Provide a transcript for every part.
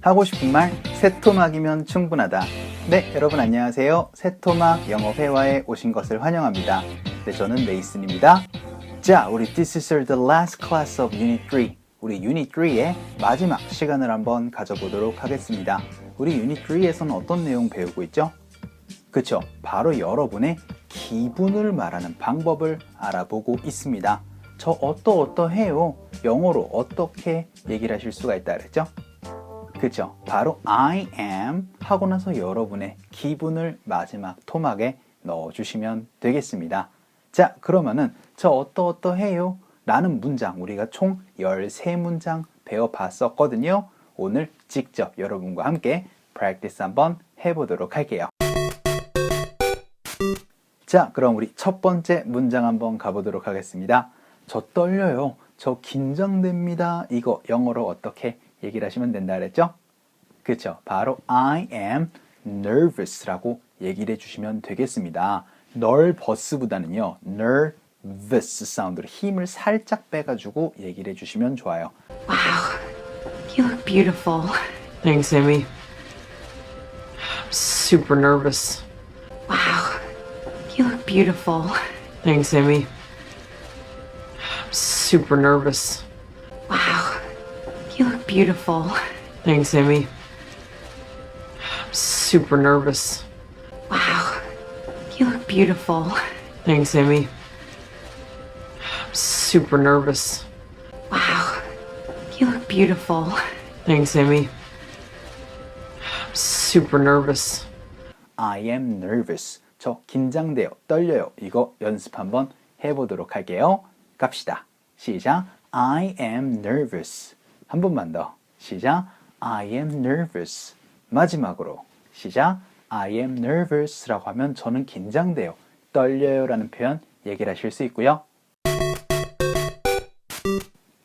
하고 싶은 말 새토막이면 충분하다. 네, 여러분 안녕하세요. 새토막 영어 회화에 오신 것을 환영합니다. 네, 저는 메이슨입니다. 자, 우리 This is the last class of Unit 3. 우리 Unit 3의 마지막 시간을 한번 가져보도록 하겠습니다. 우리 Unit 3에서는 어떤 내용 배우고 있죠? 그쵸. 바로 여러분의 기분을 말하는 방법을 알아보고 있습니다. 저 어떠 어떠 해요. 영어로 어떻게 얘기를 하실 수가 있다 그랬죠? 그쵸. 바로 I am 하고 나서 여러분의 기분을 마지막 토막에 넣어주시면 되겠습니다. 자, 그러면은 저 어떠 어떠 해요. 라는 문장 우리가 총 13문장 배워봤었거든요. 오늘 직접 여러분과 함께 practice 한번 해보도록 할게요. 자, 그럼 우리 첫 번째 문장 한번 가보도록 하겠습니다. 저 떨려요. 저 긴장됩니다. 이거 영어로 어떻게 얘기를 하시면 된다 그랬죠? 그쵸. 바로 I am nervous라고 얘기를 해주시면 되겠습니다. nervous보다는요, nervous 사운드로 힘을 살짝 빼가지고 얘기를 해주시면 좋아요. Wow, you look beautiful. Thanks, Amy. I'm super nervous. Wow, you look beautiful. Thanks, Amy. I'm super nervous. Wow, you look beautiful. Thanks, Amy. I'm super nervous. Wow, you look beautiful. Thanks, Amy. I'm super nervous. Wow, you look beautiful. Thanks, Amy. I'm super nervous. I am nervous. 저 긴장돼요. 떨려요. 이거 연습 한번 해보도록 할게요. 갑시다. 시작. I am nervous. 한 번만 더. 시작. I am nervous. 마지막으로. 시작. I am nervous라고 하면 저는 긴장돼요. 떨려요 라는 표현 얘기를 하실 수 있고요.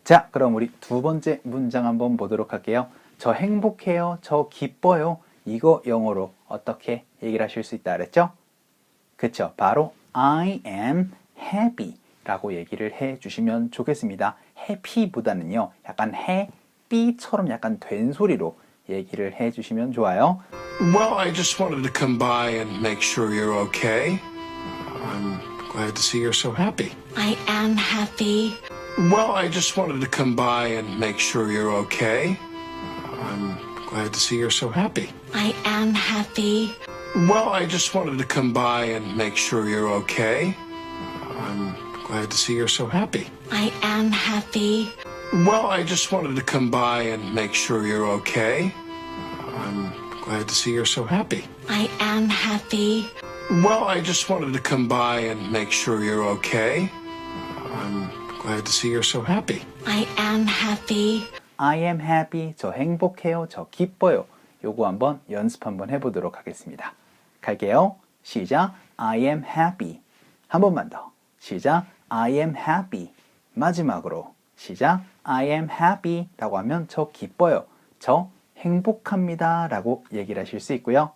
자, 그럼 우리 두 번째 문장 한번 보도록 할게요. 저 행복해요. 저 기뻐요. 이거 영어로 어떻게 얘기를 하실 수 있다 그랬죠? 그쵸. 바로 I am happy 라고 얘기를 해 주시면 좋겠습니다. happy보다는요, 약간 happy처럼 약간 된 소리로 얘기를 해 주시면 좋아요. Well, I just wanted to come by and make sure you're okay. I'm glad to see you're so happy. I am happy. Well, I just wanted to come by and make sure you're okay. I'm glad to see you're so happy. I am happy. Well, I just wanted to come by and make sure you're okay. I'm glad to see you're so happy. I am happy. Well, I just wanted to come by and make sure you're okay. I'm glad to see you're so happy. I am happy. Well, I just wanted to come by and make sure you're okay. I'm glad to see you're so happy. I am happy. I am happy. 저 행복해요. 저 기뻐요. 요거 한번 연습 한번 해보도록 하겠습니다. 갈게요. 시작. I am happy. 한 번만 더. 시작. I am happy. 마지막으로. 시작. I am happy. 라고 하면 저 기뻐요. 저 행복합니다. 라고 얘기를 하실 수 있고요.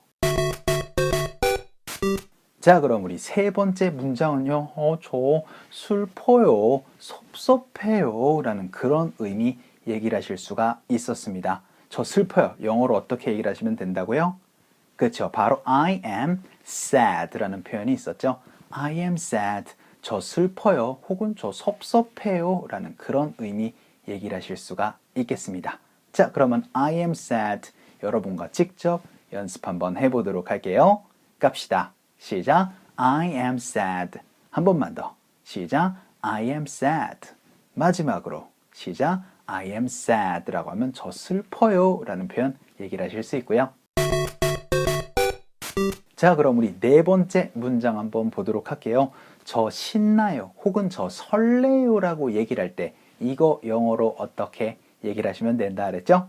자, 그럼 우리 세 번째 문장은요. 어, 저 슬퍼요, 섭섭해요. 라는 그런 의미 얘기를 하실 수가 있었습니다. 저 슬퍼요. 영어로 어떻게 얘기를 하시면 된다고요? 그렇죠. 바로 I am sad 라는 표현이 있었죠. I am sad. 저 슬퍼요. 혹은 저 섭섭해요. 라는 그런 의미 얘기를 하실 수가 있겠습니다. 자, 그러면 I am sad. 여러분과 직접 연습 한번 해보도록 할게요. 갑시다. 시작. I am sad. 한 번만 더. 시작. I am sad. 마지막으로 시작. I am sad 라고 하면 저 슬퍼요 라는 표현 얘기를 하실 수 있고요. 자, 그럼 우리 네 번째 문장 한번 보도록 할게요. 저 신나요 혹은 저 설레요 라고 얘기를 할 때 이거 영어로 어떻게 얘기를 하시면 된다 그랬죠?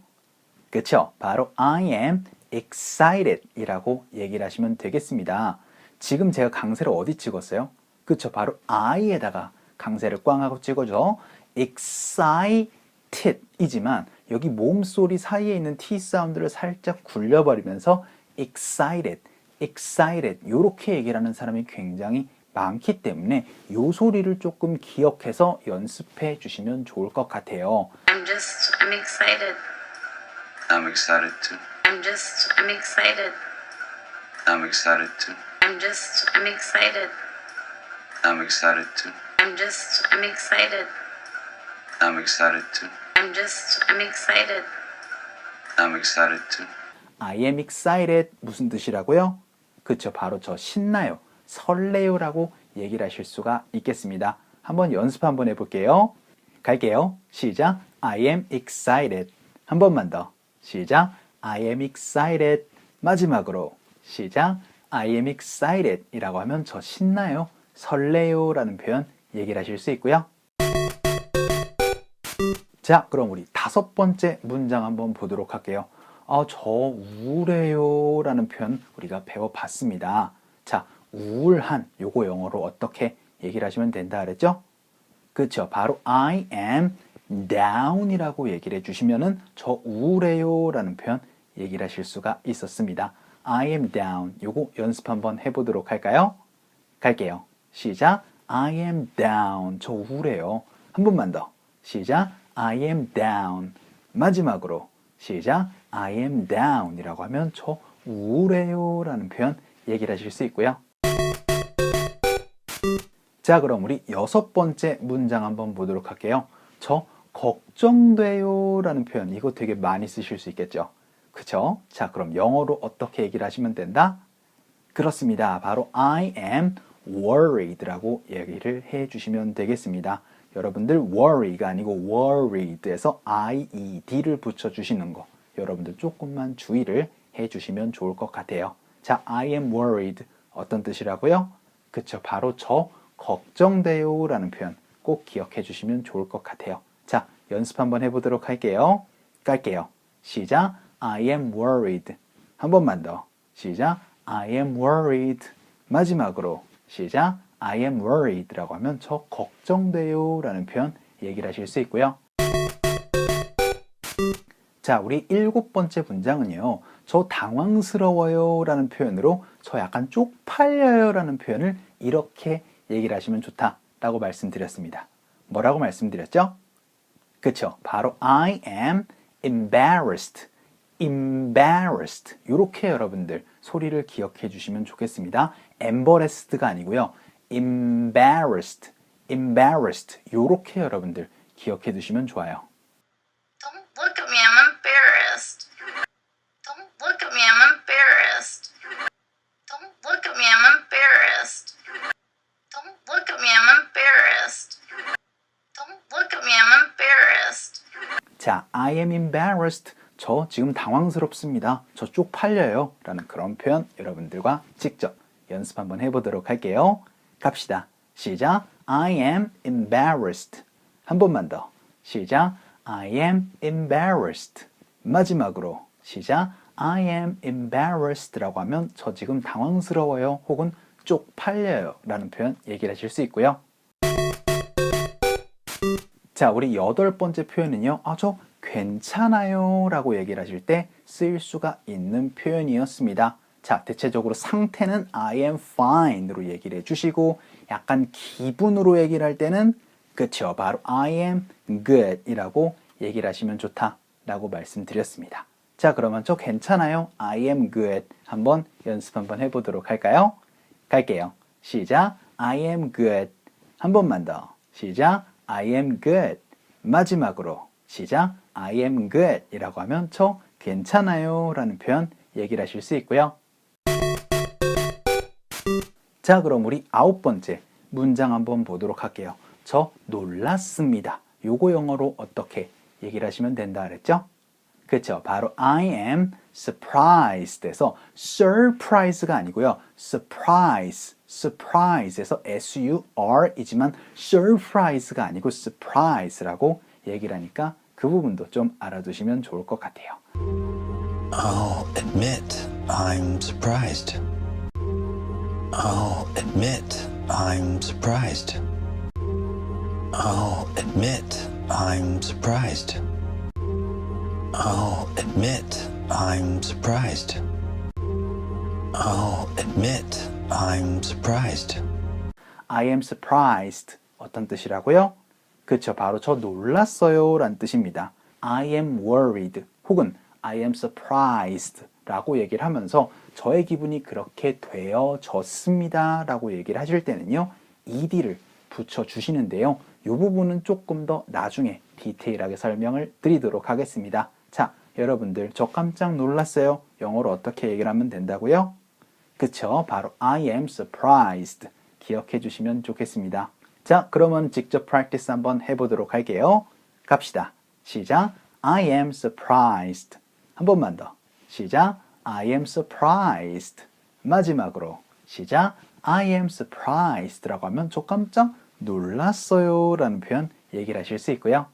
그쵸? 바로 I am excited 이라고 얘기를 하시면 되겠습니다. 지금 제가 강세를 어디 찍었어요? 그쵸? 바로 I에다가 강세를 꽝 하고 찍어줘. excited 이지만 여기 몸소리 사이에 있는 T 사운드를 살짝 굴려버리면서 excited, excited 이렇게 얘기를 하는 사람이 굉장히 많기 때문에 요 소리를 조금 기억해서 연습해 주시면 좋을 것 같아요. I'm just, I'm excited. I'm excited too. I'm just, I'm excited. I'm excited too. I'm just, I'm excited. I'm excited too. I'm just, I'm excited. I'm excited too. I'm just, I'm excited. I'm excited too. I am excited 무슨 뜻이라고요? 그쵸 바로 저 신나요 설레요라고 얘기를 하실 수가 있겠습니다. 한번 연습 한번 해볼게요. 갈게요. 시작. I am excited. 한 번만 더. 시작. I am excited. 마지막으로. 시작. I am excited 이라고 하면 저 신나요? 설레요 라는 표현 얘기를 하실 수 있고요. 자, 그럼 우리 다섯 번째 문장 한번 보도록 할게요. 아, 저 우울해요 라는 표현 우리가 배워봤습니다. 자, 우울한 요거 영어로 어떻게 얘기를 하시면 된다 그랬죠? 그쵸. 바로 I am down 이라고 얘기를 해주시면은 저 우울해요 라는 표현 얘기를 하실 수가 있었습니다. I am down. 요거 연습 한번 해보도록 할까요? 갈게요. 시작. I am down. 저 우울해요. 한 번만 더. 시작. I am down. 마지막으로 시작. I am down 이라고 하면 저 우울해요 라는 표현 얘기를 하실 수 있고요. 자, 그럼 우리 여섯 번째 문장 한번 보도록 할게요. 저 걱정돼요 라는 표현 이거 되게 많이 쓰실 수 있겠죠. 그쵸? 자, 그럼 영어로 어떻게 얘기를 하시면 된다? 그렇습니다. 바로 I am worried라고 얘기를 해 주시면 되겠습니다. 여러분들 worry가 아니고 worried에서 ied를 붙여 주시는 거 여러분들 조금만 주의를 해 주시면 좋을 것 같아요. 자, I am worried 어떤 뜻이라고요? 그쵸, 바로 저 걱정돼요 라는 표현 꼭 기억해 주시면 좋을 것 같아요. 자, 연습 한번 해보도록 할게요. 깔게요. 시작. I am worried. 한 번만 더. 시작. I am worried. 마지막으로 시작. I am worried라고 하면 저 걱정돼요 라는 표현 얘기를 하실 수 있고요. 자, 우리 일곱 번째 문장은요. 저 당황스러워요 라는 표현으로 저 약간 쪽팔려요 라는 표현을 이렇게 얘기를 하시면 좋다라고 말씀드렸습니다. 뭐라고 말씀드렸죠? 그쵸. 바로 I am embarrassed. embarrassed. 이렇게 여러분들 소리를 기억해 주시면 좋겠습니다. embarrassed가 아니고요. embarrassed. embarrassed. 이렇게 여러분들 기억해 두시면 좋아요. Don't look at me, I'm embarrassed. Don't look at me, I'm embarrassed. Don't look at me, I'm embarrassed. Don't look at me, I'm embarrassed. Don't look at me, I'm embarrassed. 자, I am embarrassed. 저 지금 당황스럽습니다. 저 쪽팔려요. 라는 그런 표현 여러분들과 직접 연습 한번 해보도록 할게요. 갑시다. 시작. I am embarrassed. 한 번만 더. 시작. I am embarrassed. 마지막으로 시작. I am embarrassed 라고 하면 저 지금 당황스러워요. 혹은 쪽팔려요. 라는 표현 얘기를 하실 수 있고요. 자, 우리 여덟 번째 표현은요. 아, 저 괜찮아요. 라고 얘기를 하실 때 쓰일 수가 있는 표현이었습니다. 자, 대체적으로 상태는 I am fine으로 얘기를 해주시고 약간 기분으로 얘기를 할 때는 그쵸. 바로 I am good 이라고 얘기를 하시면 좋다라고 말씀드렸습니다. 자, 그러면 저 괜찮아요. I am good. 한번 연습 한번 해보도록 할까요? 갈게요. 시작. I am good. 한 번만 더. 시작. I am good. 마지막으로 시작. I am good 이라고 하면 저 괜찮아요 라는 표현 얘기를 하실 수 있고요. 자, 그럼 우리 아홉 번째 문장 한번 보도록 할게요. 저 놀랐습니다. 요거 영어로 어떻게 얘기를 하시면 된다 그랬죠? 그렇죠. 바로 I am surprised에서 surprise가 아니고요. surprise, surprise에서 s-u-r이지만 surprise가 아니고 surprise라고 얘기를 하니까 그 부분도 좀 알아두시면 좋을 것 같아요. I'll admit I'm surprised. I'll admit I'm surprised. I'll admit I'm surprised. I'll admit I'm surprised. I'll admit I'm surprised. I am surprised. 어떤 뜻이라고요? 그쵸. 바로 저 놀랐어요. 라는 뜻입니다. I am worried. 혹은 I am surprised 라고 얘기를 하면서 저의 기분이 그렇게 되어졌습니다 라고 얘기를 하실 때는요. ed를 붙여주시는데요. 이 부분은 조금 더 나중에 디테일하게 설명을 드리도록 하겠습니다. 자, 여러분들 저 깜짝 놀랐어요. 영어로 어떻게 얘기를 하면 된다고요? 그쵸? 바로 I am surprised 기억해 주시면 좋겠습니다. 자, 그러면 직접 practice 한번 해보도록 할게요. 갑시다. 시작. I am surprised. 한 번만 더. 시작. I am surprised. 마지막으로 시작. I am surprised라고 하면 저 깜짝 놀랐어요 라는 표현 얘기를 하실 수 있고요.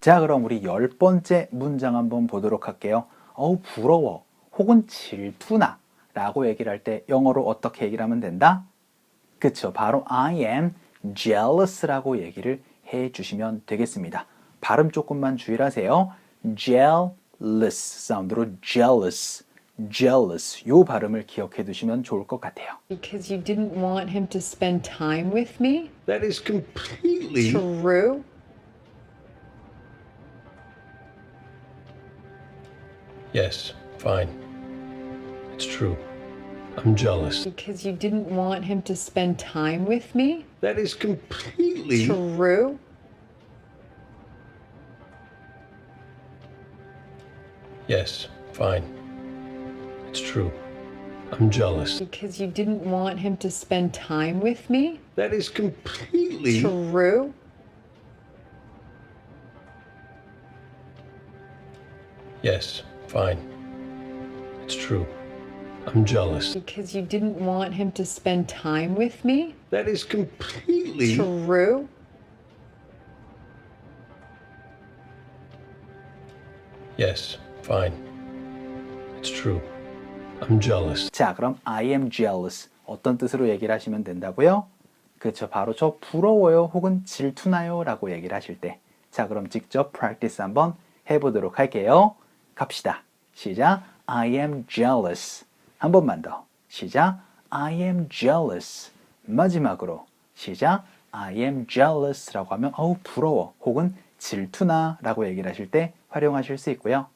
자, 그럼 우리 열 번째 문장 한번 보도록 할게요. 어우, 부러워. 혹은 질투나. 라고 얘기를 할 때 영어로 어떻게 얘기를 하면 된다? 그쵸. 바로 I am jealous라고 얘기를 해 주시면 되겠습니다. 발음 조금만 주의를 하세요. jealous 사운드로 jealous, jealous. 요 발음을 기억해 두시면 좋을 것 같아요. Because you didn't want him to spend time with me? That is completely. True. Yes, fine. It's true. I'm jealous. Because you didn't want him to spend time with me? That is completely. True. Yes, fine. It's true. I'm jealous. Because you didn't want him to spend time with me? That is completely. True. Yes, fine. It's true. I'm jealous. Because you didn't want him to spend time with me? That is completely. True. Yes, fine. It's true. I'm jealous. 자, 그럼 I am jealous. 어떤 뜻으로 얘기를 하시면 된다고요? 그렇죠. 바로 저 부러워요 혹은 질투나요 라고 얘기를 하실 때. 자, 그럼 직접 practice 한번 해보도록 할게요. 갑시다. 시작. I am jealous. 한 번만 더. 시작. I am jealous. 마지막으로. 시작. I am jealous 라고 하면 어우 부러워 혹은 질투나 라고 얘기를 하실 때 활용하실 수 있고요.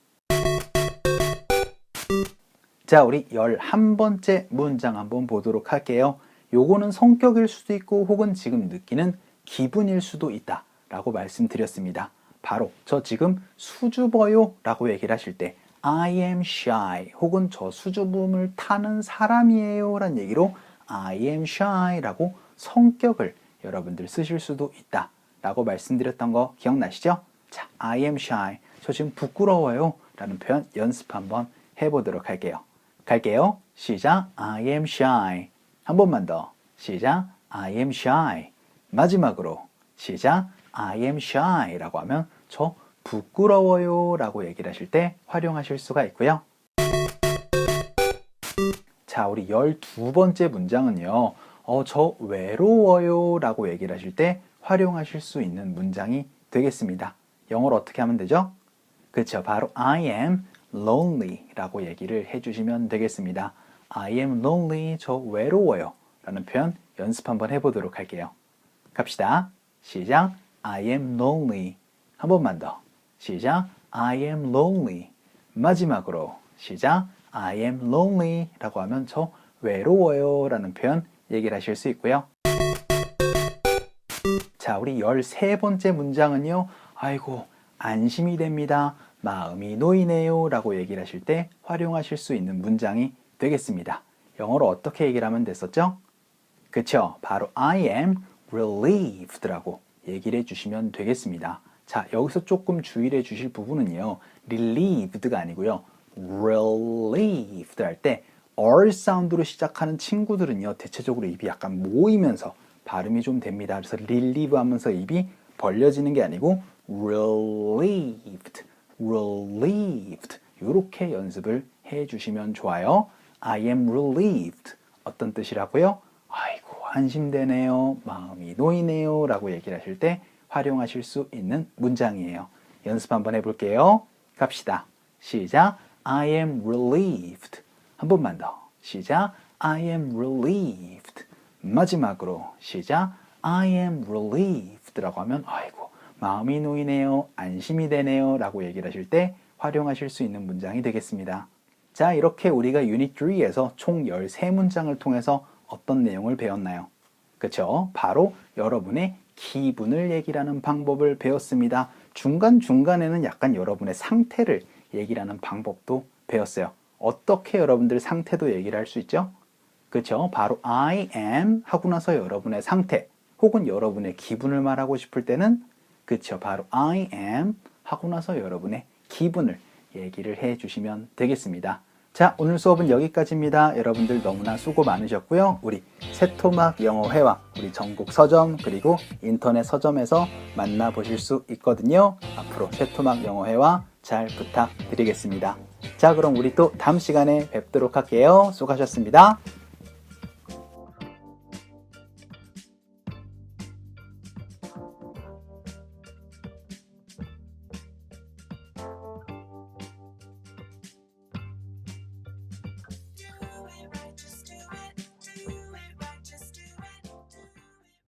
자, 우리 11번째 문장 한번 보도록 할게요. 요거는 성격일 수도 있고 혹은 지금 느끼는 기분일 수도 있다 라고 말씀드렸습니다. 바로 저 지금 수줍어요 라고 얘기를 하실 때 I am shy 혹은 저 수줍음을 타는 사람이에요 라는 얘기로 I am shy 라고 성격을 여러분들 쓰실 수도 있다 라고 말씀드렸던 거 기억나시죠? 자, I am shy. 저 지금 부끄러워요 라는 표현 연습 한번 해보도록 할게요. 갈게요. 시작. I am shy. 한 번만 더. 시작. I am shy. 마지막으로 시작. I am shy 라고 하면 저 부끄러워요 라고 얘기를 하실 때 활용하실 수가 있고요. 자, 우리 12번째 문장은요. 어, 저 외로워요 라고 얘기를 하실 때 활용하실 수 있는 문장이 되겠습니다. 영어로 어떻게 하면 되죠? 그렇죠. 바로 I am lonely 라고 얘기를 해주시면 되겠습니다. I am lonely, 저 외로워요 라는 표현 연습 한번 해보도록 할게요. 갑시다. 시작. I am lonely. 한 번만 더. 시작. I am lonely. 마지막으로 시작. I am lonely 라고 하면 저 외로워요 라는 표현 얘기를 하실 수 있고요. 자, 우리 13번째 문장은요. 아이고, 안심이 됩니다. 마음이 놓이네요. 라고 얘기를 하실 때 활용하실 수 있는 문장이 되겠습니다. 영어로 어떻게 얘기를 하면 됐었죠? 그쵸? 바로 I am relieved 라고 얘기를 해주시면 되겠습니다. 자, 여기서 조금 주의를 해주실 부분은요. relieved가 아니고요. relieved 할 때 R 사운드로 시작하는 친구들은요. 대체적으로 입이 약간 모이면서 발음이 좀 됩니다. 그래서 relieve 하면서 입이 벌려지는 게 아니고 relieved, relieved 이렇게 연습을 해 주시면 좋아요. I am relieved 어떤 뜻이라고요? 아이고 안심되네요. 마음이 놓이네요. 라고 얘기를 하실 때 활용하실 수 있는 문장이에요. 연습 한번 해볼게요. 갑시다. 시작. I am relieved. 한 번만 더. 시작. I am relieved. 마지막으로 시작. I am relieved 라고 하면 아이고 마음이 놓이네요, 안심이 되네요 라고 얘기를 하실 때 활용하실 수 있는 문장이 되겠습니다. 자, 이렇게 우리가 유닛 3에서 총 13문장을 통해서 어떤 내용을 배웠나요? 그쵸? 바로 여러분의 기분을 얘기하는 방법을 배웠습니다. 중간중간에는 약간 여러분의 상태를 얘기하는 방법도 배웠어요. 어떻게 여러분들 상태도 얘기를 할 수 있죠? 그쵸? 바로 I am 하고 나서 여러분의 상태 혹은 여러분의 기분을 말하고 싶을 때는 그쵸? 바로 I am 하고 나서 여러분의 기분을 얘기를 해 주시면 되겠습니다. 자, 오늘 수업은 여기까지입니다. 여러분들 너무나 수고 많으셨고요. 우리 세토막 영어 회화, 우리 전국 서점, 그리고 인터넷 서점에서 만나보실 수 있거든요. 앞으로 세토막 영어 회화 잘 부탁드리겠습니다. 자, 그럼 우리 또 다음 시간에 뵙도록 할게요. 수고하셨습니다.